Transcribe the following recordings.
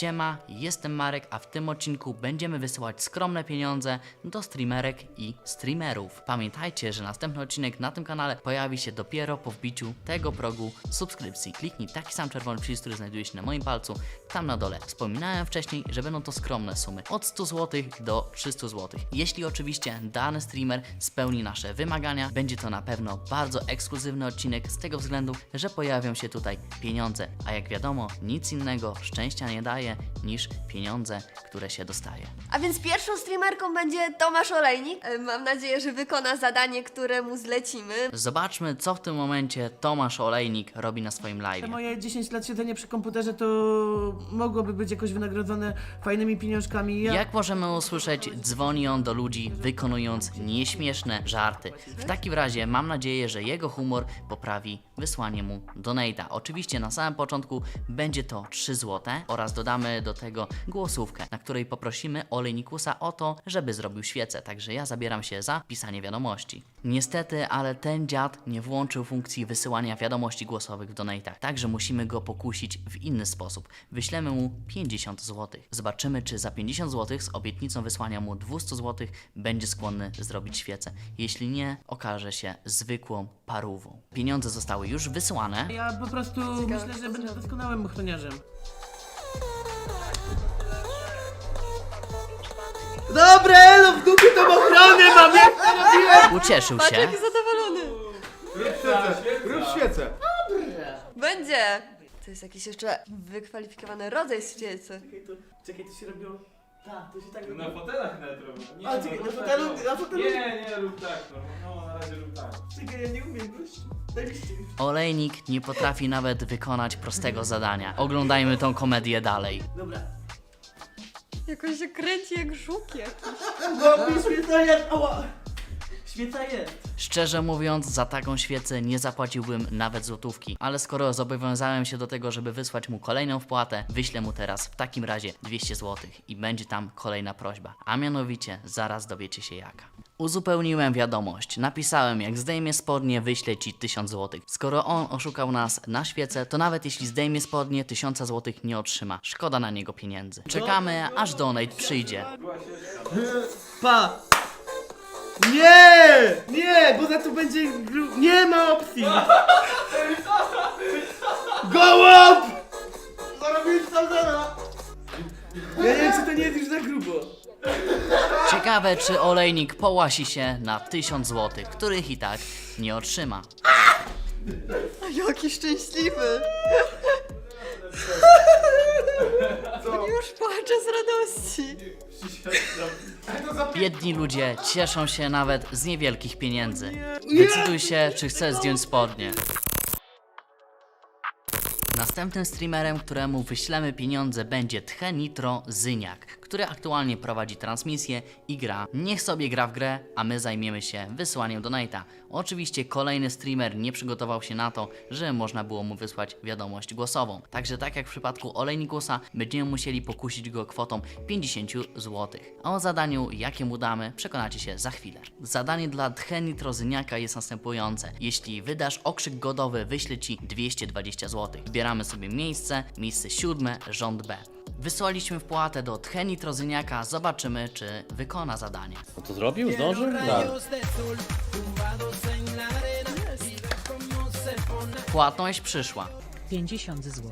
Siema, jestem Marek, a w tym odcinku będziemy wysyłać skromne pieniądze do streamerek i streamerów. Pamiętajcie, że następny odcinek na tym kanale pojawi się dopiero po wbiciu tego progu subskrypcji. Kliknij taki sam czerwony przycisk, który znajduje się na moim palcu, tam na dole. Wspominałem wcześniej, że będą to skromne sumy, od 100 zł do 300 zł. Jeśli oczywiście dany streamer spełni nasze wymagania, będzie to na pewno bardzo ekskluzywny odcinek z tego względu, że pojawią się tutaj pieniądze, a jak wiadomo, nic innego szczęścia nie daje niż pieniądze, które się dostaje. A więc pierwszą streamerką będzie Tomasz Olejnik. E, Mam nadzieję, że wykona zadanie, które mu zlecimy. Zobaczmy, co w tym momencie Tomasz Olejnik robi na swoim live. Te moje 10 lat siedzenia przy komputerze to mogłoby być jakoś wynagrodzone fajnymi pieniążkami. Ja... Jak możemy usłyszeć, dzwoni on do ludzi, wykonując nieśmieszne żarty. W takim razie mam nadzieję, że jego humor poprawi wysłanie mu donate'a. Oczywiście na samym początku będzie to 3 zł oraz dodamy do tego głosówkę, na której poprosimy Olejnikusa o to, żeby zrobił świecę. Także ja zabieram się za pisanie wiadomości. Niestety, ale ten dziad nie włączył funkcji wysyłania wiadomości głosowych w donate'ach, także musimy go pokusić w inny sposób. Wyślemy mu 50 zł. Zobaczymy, czy za 50 zł z obietnicą wysłania mu 200 zł będzie skłonny zrobić świecę. Jeśli nie, okaże się zwykłą parówą. Pieniądze zostały już wysłane. Ja po prostu myślę, że będę doskonałym ochroniarzem. Dobra, elo, w dupie tą ochronę mam, jak to robiłem! Ucieszył Patrz, się. jaki zadowolony. Rób świecę! Będzie. To jest jakiś jeszcze wykwalifikowany rodzaj świecy. Czekaj, to, czekaj, to się robiło... Tak, to się tak Na robiło. fotelach nawet robię. Nie, A, czekaj, rób na fotelu- na fotelu- Nie, nie, rób tak. No, no na razie rób tak. Czekaj, ja nie umiem, gość. Daj mi. Olejnik nie potrafi nawet wykonać prostego zadania. Oglądajmy tą komedię dalej. Dobra. Jakoś się kręci jak żuk jakiś. No, mi jest, ała! Świeca jest. Szczerze mówiąc, za taką świecę nie zapłaciłbym nawet złotówki, ale skoro zobowiązałem się do tego, żeby wysłać mu kolejną wpłatę, wyślę mu teraz w takim razie 200 zł i będzie tam kolejna prośba, a mianowicie zaraz dowiecie się jaka. Uzupełniłem wiadomość, napisałem jak zdejmie spodnie wyślę ci 1000 zł. Skoro on oszukał nas na świecę, to nawet jeśli zdejmie spodnie 1000 zł nie otrzyma. Szkoda na niego pieniędzy. Czekamy aż donate przyjdzie. Pa! Nie! Nie, bo za to będzie gru... Nie ma opcji! Gołąb! Zarobiłem sam zero! Ja nie wiem, czy to nie jest już za grubo. Ciekawe, czy olejnik połasi się na 1000 zł, których i tak nie otrzyma. Jaki szczęśliwy. On już płacze z radości. Biedni ludzie cieszą się nawet z niewielkich pieniędzy. Decyduj się, czy chcesz zdjąć spodnie. Następnym streamerem, któremu wyślemy pieniądze będzie Tche Nitro Zyniak, który aktualnie prowadzi transmisję i gra. Niech sobie gra w grę, a my zajmiemy się wysyłaniem donate'a. Oczywiście kolejny streamer nie przygotował się na to, że można było mu wysłać wiadomość głosową. Także tak jak w przypadku Olejnikusa, będziemy musieli pokusić go kwotą 50 zł. A o zadaniu, jakie mu damy, przekonacie się za chwilę. Zadanie dla Tche Nitro Zyniaka jest następujące. Jeśli wydasz okrzyk godowy, wyślę Ci 220 zł. Wybieramy sobie miejsce, miejsce siódme, rząd B. Wysłaliśmy wpłatę do Tcheni Trozyniaka, zobaczymy czy wykona zadanie. No to zrobił? Zdążył? Tak. Płatność przyszła. 50 zł.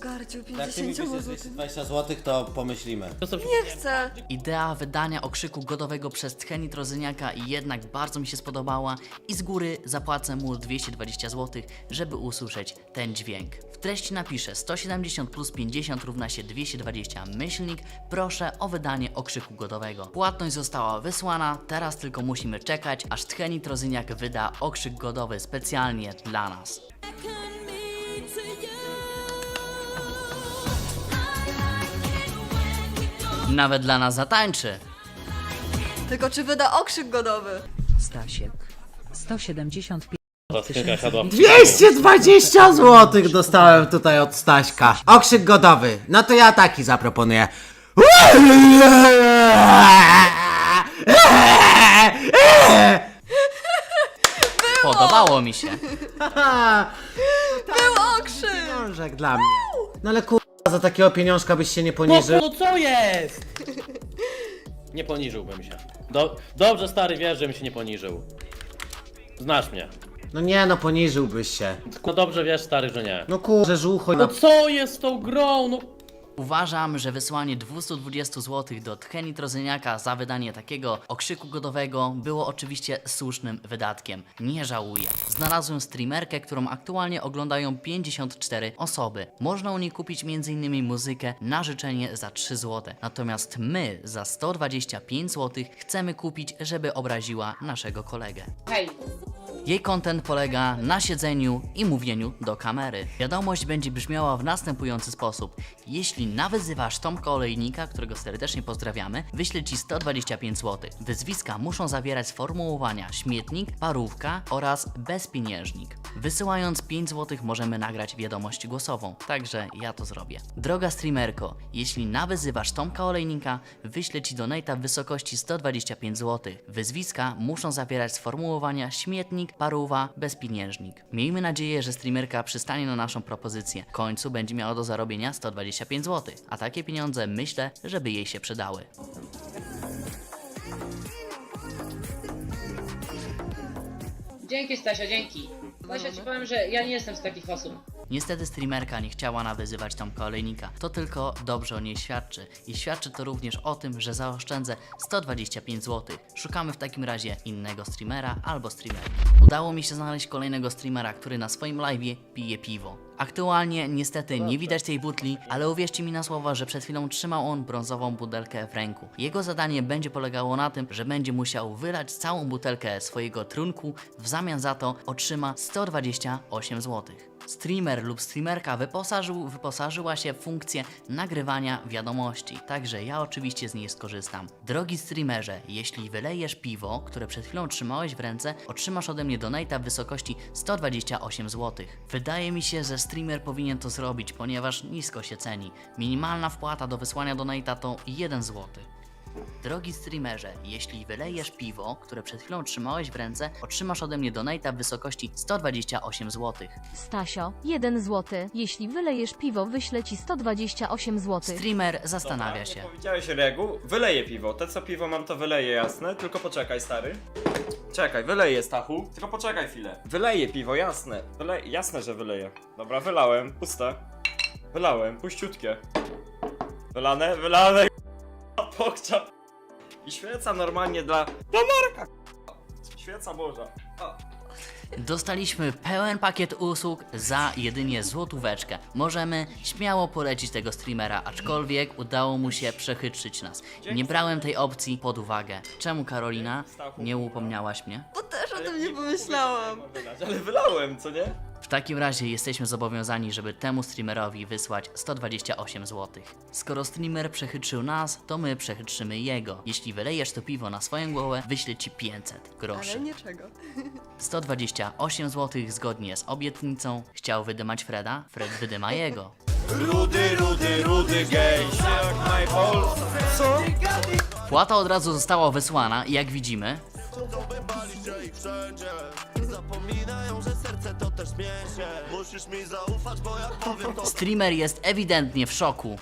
Pogardził Jak ty mi 50 wyślesz zł. 220 zł, to pomyślimy. Nie chcę. Idea wydania okrzyku godowego przez Tcheni Trozyniaka jednak bardzo mi się spodobała i z góry zapłacę mu 220 zł, żeby usłyszeć ten dźwięk. W treści napiszę 170 plus 50 równa się 220 myślnik, proszę o wydanie okrzyku godowego. Płatność została wysłana, teraz tylko musimy czekać, aż Tcheni Trozyniak wyda okrzyk godowy specjalnie dla nas. Nawet dla nas zatańczy. Tylko czy wyda okrzyk godowy? Stasiek. 175 Ta skrzynka siadła w 220 zł dostałem tutaj od Staśka. Okrzyk godowy. No to ja taki zaproponuję. Podobało mi się. Był okrzyk! Książek dla mnie. No ale kur... za takiego pieniążka byś się nie No, poniżył? no co jest? Nie poniżyłbym się. Do, dobrze stary wiesz, żebym się nie poniżył. Znasz mnie. No nie no, poniżyłbyś się. No dobrze wiesz stary, że nie. No kurze, żucho. No No. co jest z tą grą? No Uważam, że wysłanie 220 zł do Tcheni Trozyniaka za wydanie takiego okrzyku godowego było oczywiście słusznym wydatkiem. Nie żałuję. Znalazłem streamerkę, którą aktualnie oglądają 54 osoby. Można u niej kupić m.in. muzykę na życzenie za 3 zł. Natomiast my za 125 zł chcemy kupić, żeby obraziła naszego kolegę. Hej, Jej content polega na siedzeniu i mówieniu do kamery. Wiadomość będzie brzmiała w następujący sposób. Jeśli nawyzywasz Tomka Olejnika, którego serdecznie pozdrawiamy, wyślę Ci 125 zł. Wyzwiska muszą zawierać sformułowania śmietnik, parówka oraz bezpieniężnik. Wysyłając 5 zł możemy nagrać wiadomość głosową, także ja to zrobię. Droga streamerko, jeśli nawyzywasz Tomka Olejnika, wyślę Ci donata w wysokości 125 zł. Wyzwiska muszą zawierać sformułowania śmietnik, paruwa, bezpieniężnik. Miejmy nadzieję, że streamerka przystanie na naszą propozycję. W końcu będzie miała do zarobienia 125 zł, a takie pieniądze myślę, żeby jej się przydały. Dzięki Stasia, dzięki. Stasia ci powiem, że ja nie jestem z takich osób. Niestety streamerka nie chciała nawyzywać Tomka Olejnika. To tylko dobrze o niej świadczy. I świadczy to również o tym, że zaoszczędzę 125 zł. Szukamy w takim razie innego streamera albo streamerki. Udało mi się znaleźć kolejnego streamera, który na swoim live'ie pije piwo. Aktualnie niestety nie widać tej butli, ale uwierzcie mi na słowa, że przed chwilą trzymał on brązową butelkę w ręku. Jego zadanie będzie polegało na tym, że będzie musiał wylać całą butelkę swojego trunku, w zamian za to otrzyma 128 zł. Streamer lub streamerka wyposażył, wyposażyła się w funkcję nagrywania wiadomości, także ja oczywiście z niej skorzystam. Drogi streamerze, jeśli wylejesz piwo, które przed chwilą trzymałeś w ręce, otrzymasz ode mnie donata w wysokości 128 zł. Wydaje mi się, że streamer powinien to zrobić, ponieważ nisko się ceni. Minimalna wpłata do wysłania donata to 1 zł. Drogi streamerze, jeśli wylejesz piwo, które przed chwilą trzymałeś w ręce, otrzymasz ode mnie donata w wysokości 128 zł. Stasio, 1 zł. Jeśli wylejesz piwo, wyślę ci 128 zł. Streamer zastanawia się. Nie powiedziałeś reguł, wyleję piwo. Te co piwo mam to wyleję jasne, tylko poczekaj stary. Czekaj, wyleję Stachu. Tylko poczekaj chwilę. Wyleję piwo, jasne. Wyle... Jasne, że wyleję. Dobra, wylałem, puste. Wylałem, puściutkie. Wylane, wylane. Pokcia. I świeca normalnie dla... Dla Marka. Świeca Boża. O. Dostaliśmy pełen pakiet usług za jedynie złotóweczkę. Możemy śmiało polecić tego streamera, aczkolwiek udało mu się przechytrzyć nas. Nie brałem tej opcji pod uwagę. Czemu Karolina? Nie upomniałaś mnie? Bo też o tym nie pomyślałam. Ale wylałem, co nie? W takim razie jesteśmy zobowiązani, żeby temu streamerowi wysłać 128 zł. Skoro streamer przechytrzył nas, to my przechytrzymy jego. Jeśli wylejesz to piwo na swoją głowę, wyślę ci 500 groszy. Ale niczego. 128 zł zgodnie z obietnicą. Chciał wydymać Freda? Fred wydyma jego. Rudy, rudy, rudy gej, jak. Co? Płata od razu została wysłana i jak widzimy, streamer jest ewidentnie w szoku.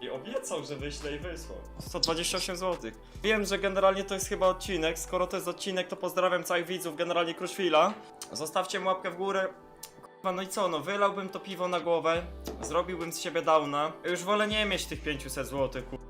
I obiecał, że wyśle i wysłał. 128 zł. Wiem, że generalnie to jest chyba odcinek. Skoro to jest odcinek, to pozdrawiam całych widzów, generalnie Kruszwila. Zostawcie mu łapkę w górę. Kurwa, no i co, no wylałbym to piwo na głowę, zrobiłbym z siebie downa. Już wolę nie mieć tych 500 zł, kurwa,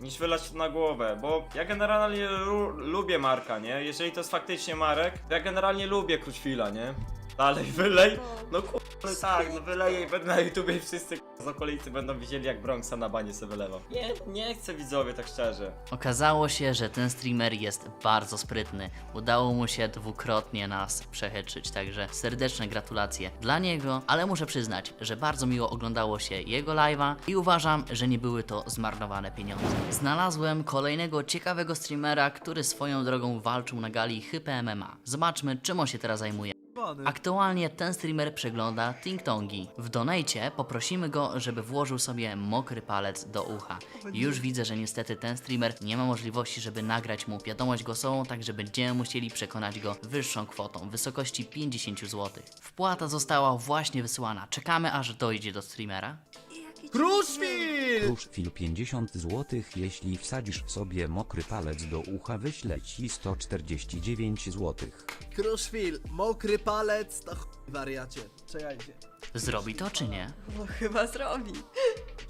niż wylać to na głowę, bo ja generalnie lu lubię Marka, nie? Jeżeli to jest faktycznie Marek, to ja generalnie lubię Kruszwila, nie? Dalej wylej, no kurwa, no tak, no wyleję i będę na YouTubie i wszyscy kurwa, z okolicy będą widzieli jak Bronxa na banie se wylewam. Nie, nie chcę widzowie, tak szczerze. Okazało się, że ten streamer jest bardzo sprytny. Udało mu się dwukrotnie nas przechytrzyć, także serdeczne gratulacje dla niego, ale muszę przyznać, że bardzo miło oglądało się jego live'a i uważam, że nie były to zmarnowane pieniądze. Znalazłem kolejnego ciekawego streamera, który swoją drogą walczył na gali Hype MMA. Zobaczmy, czym on się teraz zajmuje. Aktualnie ten streamer przegląda Ting Tongi. W donate poprosimy go, żeby włożył sobie mokry palec do ucha. Już widzę, że niestety ten streamer nie ma możliwości, żeby nagrać mu wiadomość głosową, także będziemy musieli przekonać go wyższą kwotą w wysokości 50 zł. Wpłata została właśnie wysłana. Czekamy aż dojdzie do streamera. Kruszwil! Kruszwil 50 zł. Jeśli wsadzisz sobie mokry palec do ucha, wyślę ci 149 zł. Kruszwil, mokry palec, to chuj wariacie. Czekajcie. Zrobi to czy nie? No chyba zrobi.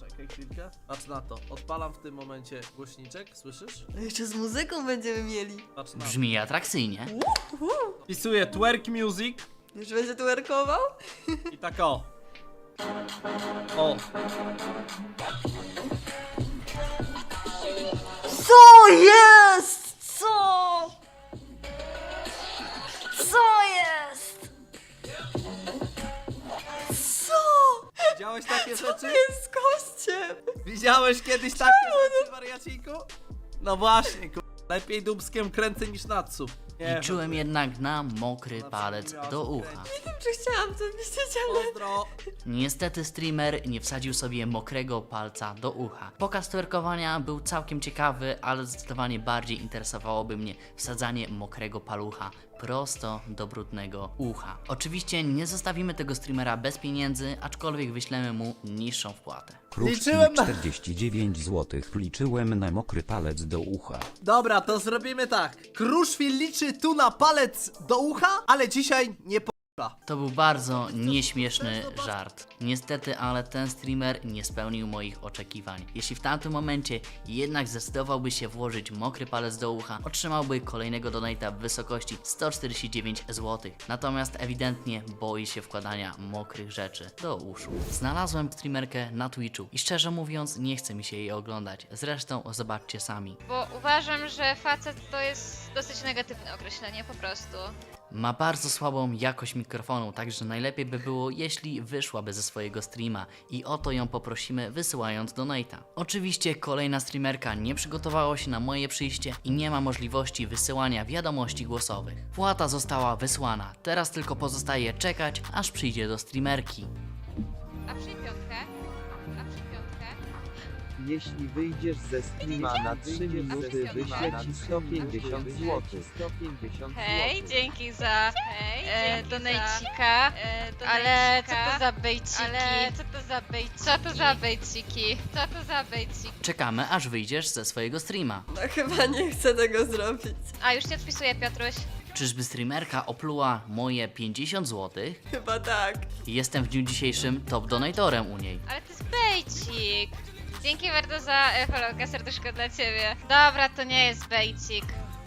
Czekaj chwilkę. Patrz na to. Odpalam w tym momencie głośniczek, słyszysz? No jeszcze z muzyką będziemy mieli. Patrz na to. Brzmi atrakcyjnie. Wpisuję twerk music Już będzie twerkował? i tak o. O, Co jest? Co? Co jest? Co? widziałeś takie Co rzeczy? jest z gościem? Widziałeś kiedyś takie rzeczy, wariaciku? No właśnie, ku... Lepiej dubskiem kręcę niż natsu. Nie, Liczyłem jednak na mokry palec do ucha. Nie wiem, czy chciałam to widzieć, ale... Pozdro. Niestety streamer nie wsadził sobie mokrego palca do ucha. Pokaz twerkowania był całkiem ciekawy, ale zdecydowanie bardziej interesowałoby mnie wsadzanie mokrego palucha prosto do brudnego ucha. Oczywiście nie zostawimy tego streamera bez pieniędzy, aczkolwiek wyślemy mu niższą wpłatę. Liczyłem na- 49 zł. Liczyłem na mokry palec do ucha. Dobra, to zrobimy tak. Kruszwil liczy tu na palec do ucha, ale dzisiaj nie po... To był bardzo nieśmieszny żart. Niestety, ale ten streamer nie spełnił moich oczekiwań. Jeśli w tamtym momencie jednak zdecydowałby się włożyć mokry palec do ucha, otrzymałby kolejnego donata w wysokości 149 zł. Natomiast ewidentnie boi się wkładania mokrych rzeczy do uszu. Znalazłem streamerkę na Twitchu i szczerze mówiąc nie chce mi się jej oglądać. Zresztą zobaczcie sami. Bo uważam, że facet to jest dosyć negatywne określenie po prostu. Ma bardzo słabą jakość mikrofonu, także najlepiej by było, jeśli wyszłaby ze swojego streama i o to ją poprosimy, wysyłając donata. Oczywiście kolejna streamerka nie przygotowała się na moje przyjście i nie ma możliwości wysyłania wiadomości głosowych. Płata została wysłana, teraz tylko pozostaje czekać, aż przyjdzie do streamerki. A przy piątkę? A przy piątkę? Jeśli wyjdziesz ze streama na 3 minuty, wyślę ci 150 zł. 150 Hej, dzięki za Hej, e, dzięki donejcika. za, e, Ale co to za bejciki? Ale co to za bejciki? Co to za bejciki? Co to za bejciki? Czekamy, aż wyjdziesz ze swojego streama. No chyba nie chcę tego zrobić. A już cię odpisuję, Piotruś. Czyżby streamerka opluła moje 50 zł? Chyba tak. Jestem w dniu dzisiejszym top donatorem u niej. Ale to jest bejcik. Dzięki bardzo za e, followka, serduszko dla ciebie. Dobra, to nie jest bejcik.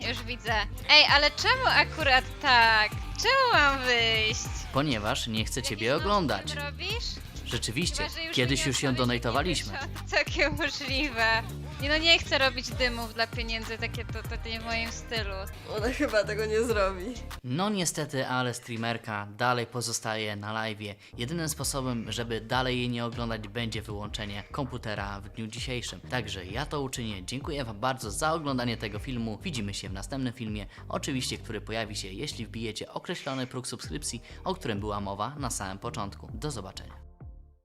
Już widzę. Ej, ale czemu akurat tak? Czemu mam wyjść? Ponieważ nie chcę ciebie Jakiś oglądać. robisz? Rzeczywiście, Chyba, że już kiedyś już ją odpowiedź nie donatowaliśmy. wiesz, o- Takie możliwe. Nie no, nie chcę robić dymów dla pieniędzy, takie to, to nie w moim stylu. Ona chyba tego nie zrobi. No niestety, ale streamerka dalej pozostaje na live. Jedynym sposobem, żeby dalej jej nie oglądać, będzie wyłączenie komputera w dniu dzisiejszym. Także ja to uczynię. Dziękuję Wam bardzo za oglądanie tego filmu. Widzimy się w następnym filmie, oczywiście, który pojawi się, jeśli wbijecie określony próg subskrypcji, o którym była mowa na samym początku. Do zobaczenia.